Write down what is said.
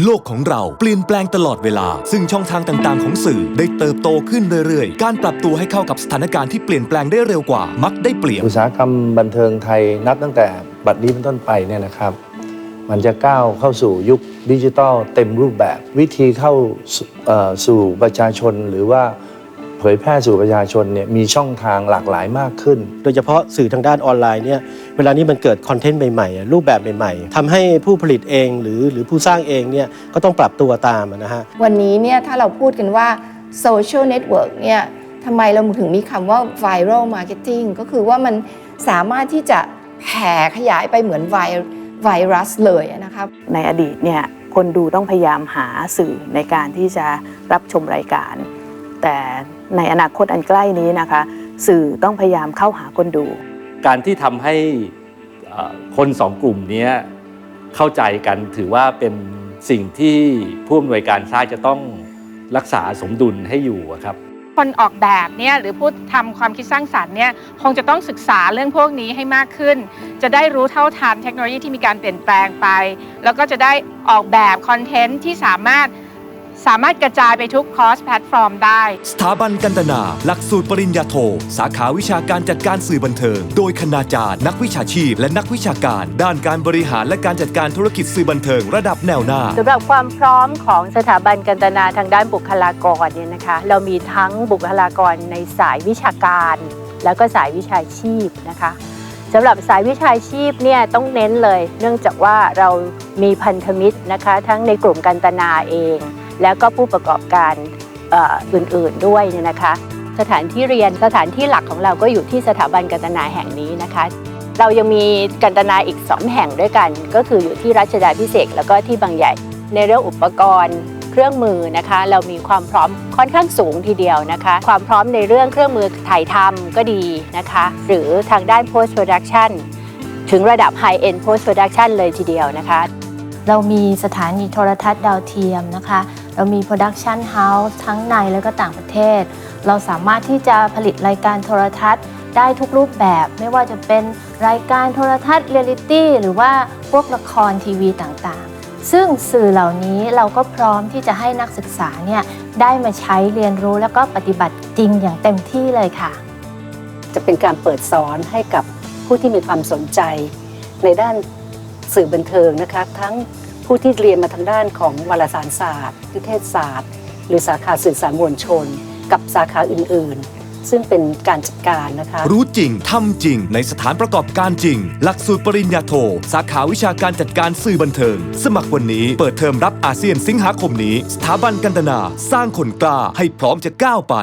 โลกของเราเปลี่ยนแปลงตลอดเวลา ซึ่งช่องทางต่างๆ ของสื่อได้เติบโตขึ้นเรื่อยๆ การปรับตัวให้เข้ากับสถานการณ์ที่เปลี่ยนแปลงได้เร็วกว่า มักได้เปรียบอุตสาหกรรมบันเทิงไทยนับตั้งแต่บัดนี้เป็นต้นไปเนี่ยนะครับ มันจะก้าวเข้าสู่ยุคดิจิทัลเต็มรูปแบบ วิธีเข้าสู่เอ่อสู่ประชาชนหรือว่า เผยแพร่สู่ประชาชนเนี่ยมีช่องทางหลากหลายมากขึ้น โดยเฉพาะสื่อทางด้านออนไลน์เนี่ยเวลานี้มันเกิดคอนเทนต์ใหม่ๆอะรูปแบบใหม่ๆทำให้ผู้ผลิตเองหรือหรือผู้สร้างเองเนี่ยก็ต้องปรับตัวตามอะนะฮะวันนี้เนี่ยถ้าเราพูดกันว่าโซเชียลเน็ตเวิร์กเนี่ยทำไมเราถึงมีคำว่า viral marketing ก็คือว่ามันสามารถที่จะแผ่ขยายไปเหมือนไวไวรัสเลยนะครับในอดีตเนี่ยคนดูต้องพยายามหาสื่อในการที่จะรับชมรายการ แต่ในอนาคตอันใกล้นี้นะคะ สื่อต้องพยายามเข้าหาคนดู การที่ทำให้เอ่อคนสองกลุ่มเนี้ยเข้าใจกันถือว่าเป็นสิ่งที่ผู้อำนวยการสร้างจะต้องรักษาสมดุลให้อยู่อะครับคนออกแบบเนี่ยหรือผู้ทำความคิดสร้างสรรค์เนี่ยคงจะต้องศึกษาเรื่องพวกนี้ให้มากขึ้น จะได้รู้เท่าทันเทคโนโลยีที่มีการเปลี่ยนแปลงไป แล้วก็จะได้ออกแบบคอนเทนต์ที่สามารถ สามารถกระจายไปทุกคอร์สแพลตฟอร์มได้ สถาบันกันตนา หลักสูตรปริญญาโท สาขาวิชาการจัดการสื่อบันเทิง โดยคณาจารย์ นักวิชาชีพ และนักวิชาการ ด้านการบริหารและการจัดการธุรกิจสื่อบันเทิง ระดับแนวหน้า สำหรับความพร้อมของสถาบันกันตนาทางด้านบุคลากรเนี่ยนะคะ เรามีทั้งบุคลากรในสายวิชาการ แล้วก็สายวิชาชีพนะคะสำหรับสายวิชาชีพเนี่ยต้องเน้นเลย เนื่องจากว่าเรามีพันธมิตรนะคะ ทั้งในกลุ่มกันตนาเอง แล้วก็ผู้ประกอบการอื่นๆด้วยเนี่ยนะคะ สถานที่เรียนสถานที่หลักของเราก็อยู่ที่สถาบันกันตนาแห่งนี้นะคะ เรายังมีกันตนาอีก 2 แห่งด้วยกัน ก็คืออยู่ที่รัชดาพิเศษแล้วก็ที่บางใหญ่ ในเรื่องอุปกรณ์เครื่องมือนะคะ เรามีความพร้อมค่อนข้างสูงทีเดียวนะคะ ความพร้อมในเรื่องเครื่องมือถ่ายทำก็ดีนะคะ หรือทางด้าน post production ถึงระดับ high end post production เลยทีเดียวนะคะ เรามีสถานีโทรทัศน์ดาวเทียมนะคะ เรามีโปรดักชันเฮาส์ทั้งในและก็ต่างประเทศ เราสามารถที่จะผลิตรายการโทรทัศน์ได้ทุกรูปแบบไม่ว่าจะเป็นรายการโทรทัศน์เรียลิตี้หรือว่าพวกละครทีวีต่างๆ ซึ่งสื่อเหล่านี้เราก็พร้อมที่จะให้นักศึกษาเนี่ยได้มาใช้เรียนรู้แล้วก็ปฏิบัติจริงอย่างเต็มที่เลยค่ะ จะเป็นการเปิดสอนให้กับผู้ที่มีความสนใจ ในด้าน สื่อบันเทิงนะคะทั้งผู้ที่เรียนมาทางด้านของวารสารศาสตร์ นิเทศศาสตร์ หรือสาขาสื่อสารมวลชน กับสาขาอื่นๆ ซึ่งเป็นการจัดการนะคะ รู้จริง ทำจริง ในสถานประกอบการจริง หลักสูตรปริญญาโท สาขาวิชาการจัดการสื่อบันเทิง สมัครวันนี้ เปิดเทอมรับอาเซียนสิงหาคมนี้ สถาบันกันตนา สร้างคนกล้าให้พร้อมจะก้าวไป